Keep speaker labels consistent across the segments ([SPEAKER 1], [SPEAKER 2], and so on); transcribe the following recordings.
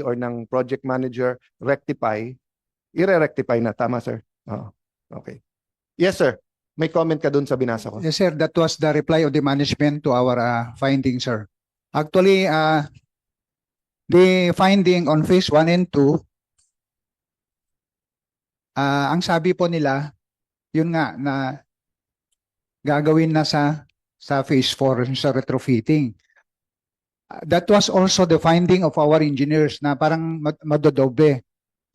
[SPEAKER 1] or ng project manager rectify, ire-rectify na. Tama, sir? Oo. Okay. Yes, sir. May comment ka dun sa binasa ko.
[SPEAKER 2] Yes, sir. That was the reply of the management to our uh, findings, sir. Actually, uh, the finding on phase 1 and 2, uh, ang sabi po nila, yun nga, na gagawin na sa sa phase 4 sa retrofitting. That was also the finding of our engineers na parang mad- madodoble.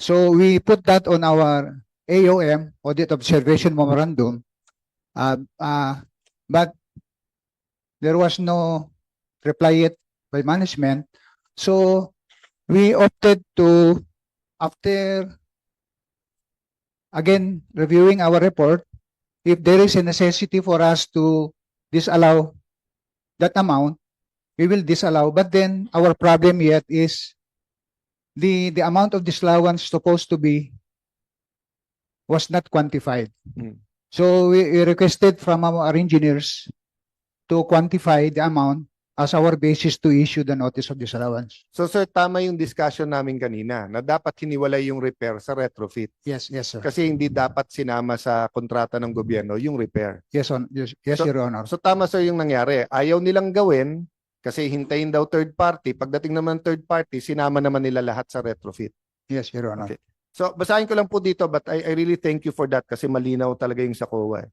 [SPEAKER 2] So we put that on our AOM, Audit Observation Memorandum, Uh, uh, but there was no reply yet by management. So we opted to, after again reviewing our report, if there is a necessity for us to disallow that amount, we will disallow. But then our problem yet is the, the amount of disallowance supposed to be was not quantified.
[SPEAKER 1] Mm.
[SPEAKER 2] So we, we requested from our engineers to quantify the amount as our basis to issue the notice of disallowance.
[SPEAKER 1] So, sir, tama yung discussion namin kanina na dapat hiniwalay yung repair sa retrofit.
[SPEAKER 2] Yes, yes, sir.
[SPEAKER 1] Kasi hindi dapat sinama sa kontrata ng gobyerno yung repair.
[SPEAKER 2] Yes, on, yes, yes,
[SPEAKER 1] So-
[SPEAKER 2] Your Honor.
[SPEAKER 1] So tama sir yung nangyari. Ayaw nilang gawin kasi hintayin daw third party. Pagdating naman ng third party, sinama naman nila lahat sa retrofit.
[SPEAKER 2] Yes, Your Honor.
[SPEAKER 1] Okay. So basahin ko lang po dito but I, I really thank you for that kasi malinaw talaga yung sa COA.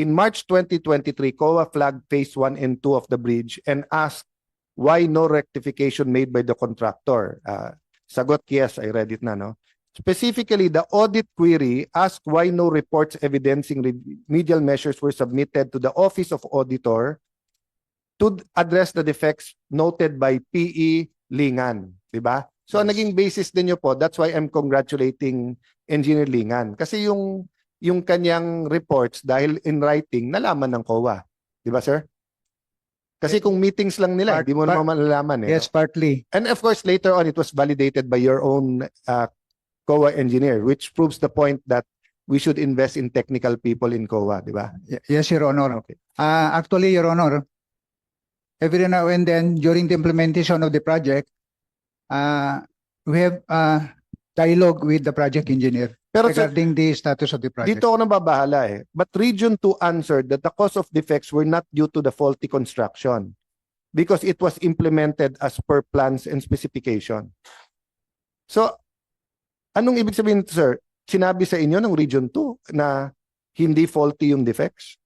[SPEAKER 1] In March 2023, COA flagged phase 1 and 2 of the bridge and asked why no rectification made by the contractor. Ah, sagot, yes, I read it na, no? Specifically, the audit query asked why no reports evidencing remedial measures were submitted to the Office of Auditor to address the defects noted by PE Lingan, di ba? So ang
[SPEAKER 2] Yes.
[SPEAKER 1] naging basis din niyo po, that's why I'm congratulating Engineer Lingan kasi yung yung kanyang reports dahil in writing nalaman ng COA, di ba sir? Kasi kung meetings lang nila,
[SPEAKER 2] Part-
[SPEAKER 1] hindi mo
[SPEAKER 2] part-
[SPEAKER 1] naman malalaman eh.
[SPEAKER 2] Yes, partly.
[SPEAKER 1] And of course, later on, it was validated by your own uh, COA engineer, which proves the point that we should invest in technical people in COA, di ba?
[SPEAKER 2] Yes, Your Honor.
[SPEAKER 1] Okay.
[SPEAKER 2] Uh, actually, Your Honor, every now and then during the implementation of the project, uh, we have uh, dialogue with the project engineer
[SPEAKER 1] Pero sir,
[SPEAKER 2] regarding the status of the project.
[SPEAKER 1] Dito ako nababahala eh. But Region 2 answered that the cause of defects were not due to the faulty construction because it was implemented as per plans and specification. So, anong ibig sabihin sir? Sinabi sa inyo ng Region 2 na hindi faulty yung defects?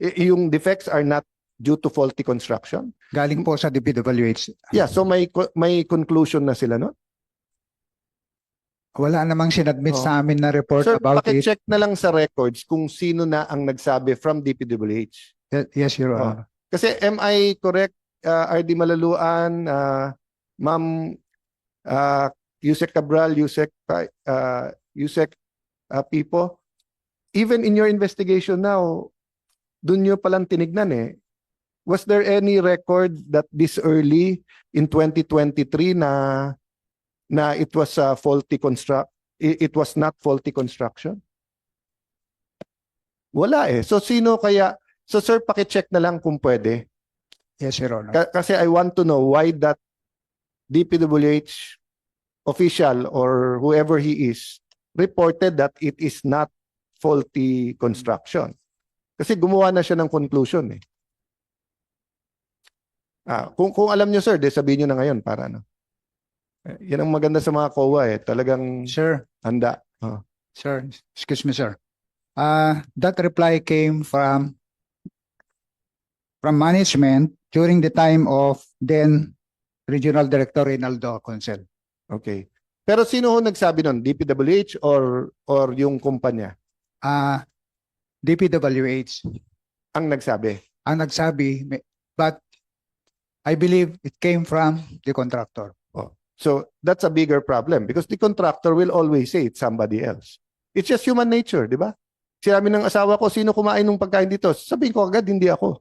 [SPEAKER 1] I- yung defects are not due to faulty construction?
[SPEAKER 2] Galing po sa DPWH.
[SPEAKER 1] Yeah, so may co- may conclusion na sila no?
[SPEAKER 2] Wala namang sinadmit
[SPEAKER 1] Oh.
[SPEAKER 2] sa amin na report
[SPEAKER 1] Sir,
[SPEAKER 2] about it.
[SPEAKER 1] paki-check na lang sa records kung sino na ang nagsabi from DPWH.
[SPEAKER 2] Ye- Yes, Your
[SPEAKER 1] Oh.
[SPEAKER 2] Honor.
[SPEAKER 1] Kasi am I correct, uh, RD Malaluan, uh, Ma'am uh, Yusek Cabral, Yusek, uh, Yusek uh, Pipo, even in your investigation now, dun nyo palang tinignan eh. Was there any record that this early in 2023 na na it was uh, faulty construct it, it was not faulty construction? Wala eh. So sino kaya So sir, paki-check na lang kung pwede.
[SPEAKER 2] Yes, Your Honor.
[SPEAKER 1] Ka- kasi I want to know why that DPWH official or whoever he is reported that it is not faulty construction. Kasi gumawa na siya ng conclusion eh. Ah, kung kung alam niyo sir, de sabihin niyo na ngayon para ano. Eh, Yan ang maganda sa mga COA eh, talagang
[SPEAKER 2] Sir,
[SPEAKER 1] handa.
[SPEAKER 2] sir, excuse me, sir. Uh, that reply came from from management during the time of then Regional Director Reynaldo Consel.
[SPEAKER 1] Okay. Pero sino ho nagsabi nun? DPWH or or yung kumpanya
[SPEAKER 2] Uh, DPWH
[SPEAKER 1] ang nagsabi?
[SPEAKER 2] ang nagsabi, may- but I believe it came from the contractor.
[SPEAKER 1] So that's a bigger problem because the contractor will always say it's somebody else. It's just human nature, di ba? Sinabi ng asawa ko, sino kumain ng pagkain dito? Sabihin ko agad, hindi ako.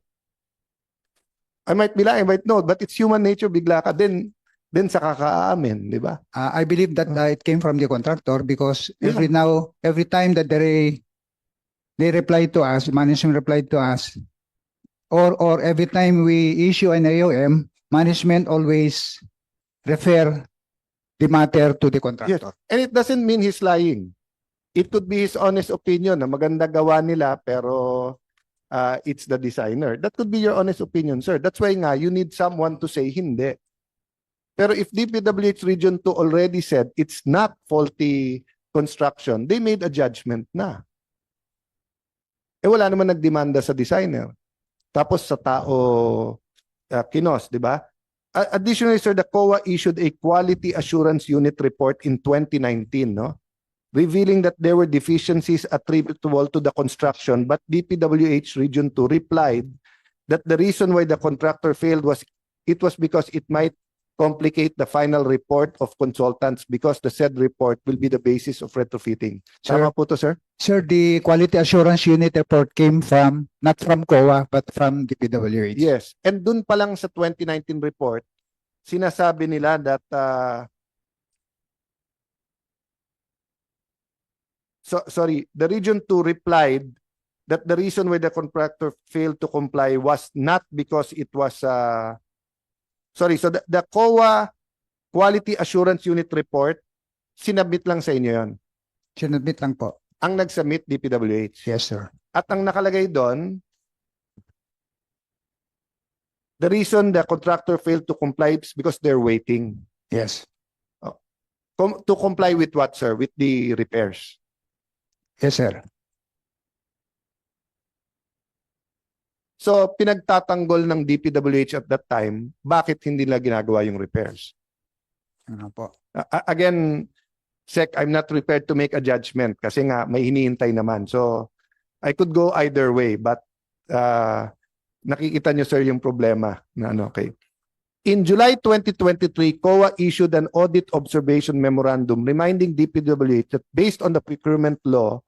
[SPEAKER 1] I might be lying, I might not, but it's human nature, bigla ka din, din sa kakaamin, di ba?
[SPEAKER 2] Uh, I believe that uh, it came from the contractor because every now, every time that they they reply to us, management replied to us, or or every time we issue an AOM, management always refer the matter to the contractor.
[SPEAKER 1] And it doesn't mean he's lying. It could be his honest opinion na maganda gawa nila pero uh, it's the designer. That could be your honest opinion, sir. That's why nga you need someone to say hindi. Pero if DPWH Region 2 already said it's not faulty construction, they made a judgment na. Eh wala naman nagdemanda sa designer. Tapos sa tao uh, kinos, di ba? Additionally, sir, the COA issued a quality assurance unit report in 2019, no? Revealing that there were deficiencies attributable to the construction, but DPWH Region 2 replied that the reason why the contractor failed was it was because it might complicate the final report of consultants because the said report will be the basis of retrofitting.
[SPEAKER 2] Sir.
[SPEAKER 1] Tama po to, sir?
[SPEAKER 2] Sir, the quality assurance unit report came from, not from COA, but from the PWH.
[SPEAKER 1] Yes. And dun pa lang sa 2019 report, sinasabi nila that uh, so sorry, the region 2 replied that the reason why the contractor failed to comply was not because it was uh, sorry, so the, the COA quality assurance unit report sinabit lang sa inyo 'yon.
[SPEAKER 2] Sinadmit lang po.
[SPEAKER 1] Ang nag-submit DPWH.
[SPEAKER 2] Yes, sir.
[SPEAKER 1] At ang nakalagay doon, the reason the contractor failed to comply is because they're waiting.
[SPEAKER 2] Yes.
[SPEAKER 1] Com- to comply with what, sir? With the repairs.
[SPEAKER 2] Yes, sir.
[SPEAKER 1] So, pinagtatanggol ng DPWH at that time, bakit hindi nila ginagawa yung repairs?
[SPEAKER 2] Ano po.
[SPEAKER 1] A- again, Sec, I'm not prepared to make a judgment kasi nga may hinihintay naman. So, I could go either way but uh, nakikita nyo sir yung problema na ano, okay. In July 2023, COA issued an audit observation memorandum reminding DPWH that based on the procurement law,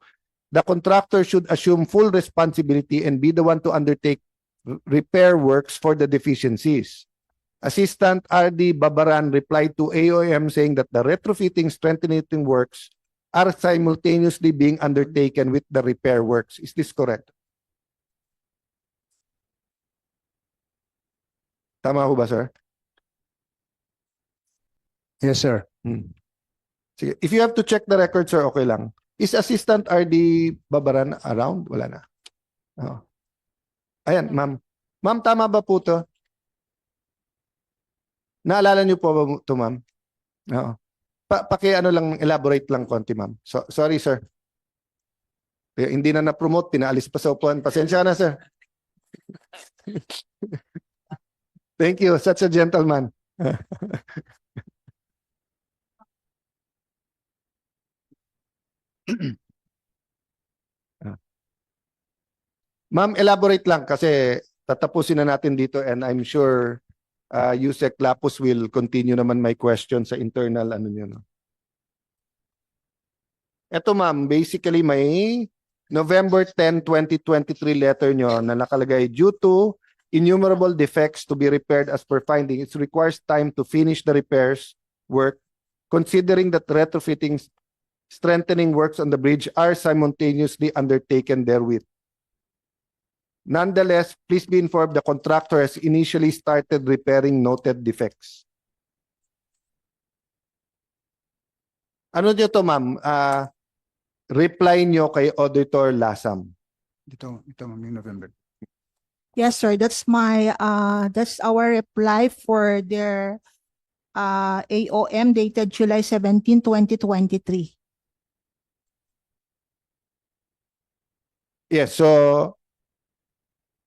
[SPEAKER 1] the contractor should assume full responsibility and be the one to undertake repair works for the deficiencies. Assistant RD Babaran replied to AOM saying that the retrofitting strengthening works are simultaneously being undertaken with the repair works. Is this correct? Tama ho ba, sir?
[SPEAKER 2] Yes, sir.
[SPEAKER 1] Hmm. Sige. If you have to check the record, sir, okay lang. Is Assistant RD Babaran around? Wala na. Oo. Ayan, ma'am. Ma'am, tama ba po to? Naalala niyo po ba to, ma'am? Oo. Pa paki ano lang, elaborate lang konti, ma'am. So, sorry, sir. Kaya hindi na na-promote, pinaalis pa sa upuan. Pasensya na, sir. Thank you. Such a gentleman. Ma'am, elaborate lang kasi tatapusin na natin dito and I'm sure uh, Yusek Lapus will continue naman my question sa internal ano niyo no. Ito ma'am, basically may November 10, 2023 letter nyo na nakalagay due to innumerable defects to be repaired as per finding, it requires time to finish the repairs work considering that retrofitting strengthening works on the bridge are simultaneously undertaken therewith. Nonetheless, please be informed the contractor has initially started repairing noted defects. Ano nyo to, ma'am? Ah, reply nyo kay Auditor Lasam.
[SPEAKER 2] Ito, ito, ma'am, yung November.
[SPEAKER 3] Yes, sir. That's my, uh, that's our reply for their uh, AOM dated July 17, 2023.
[SPEAKER 1] Yes, so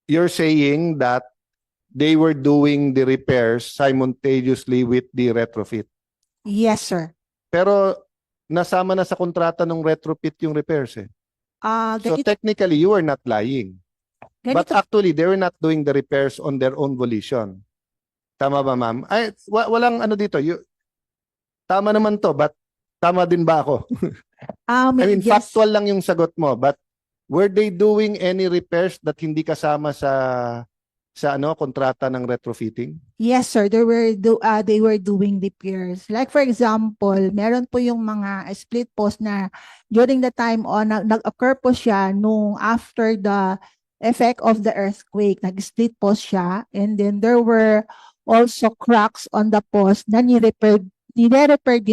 [SPEAKER 1] you're saying that they were doing the repairs simultaneously with the retrofit.
[SPEAKER 3] Yes, sir.
[SPEAKER 1] Pero nasama na sa kontrata ng retrofit yung repairs eh.
[SPEAKER 3] Uh,
[SPEAKER 1] So
[SPEAKER 3] ganito,
[SPEAKER 1] technically, you were not lying. But
[SPEAKER 3] ganito,
[SPEAKER 1] actually, they were not doing the repairs on their own volition. Tama ba, ma'am? Ay, wa- walang ano dito. You, tama naman to, but tama din ba ako?
[SPEAKER 3] um,
[SPEAKER 1] I mean,
[SPEAKER 3] yes,
[SPEAKER 1] factual lang yung sagot mo, but were they doing any repairs that hindi kasama sa sa ano kontrata ng retrofitting?
[SPEAKER 3] yes, sir. They were do, uh, they were doing repairs. Like for example, meron po yung mga split post na during the time on nag-occur po siya nung after the effect of the earthquake, nag-split post siya and then there were also cracks on the post na ni-repair, nire-repair din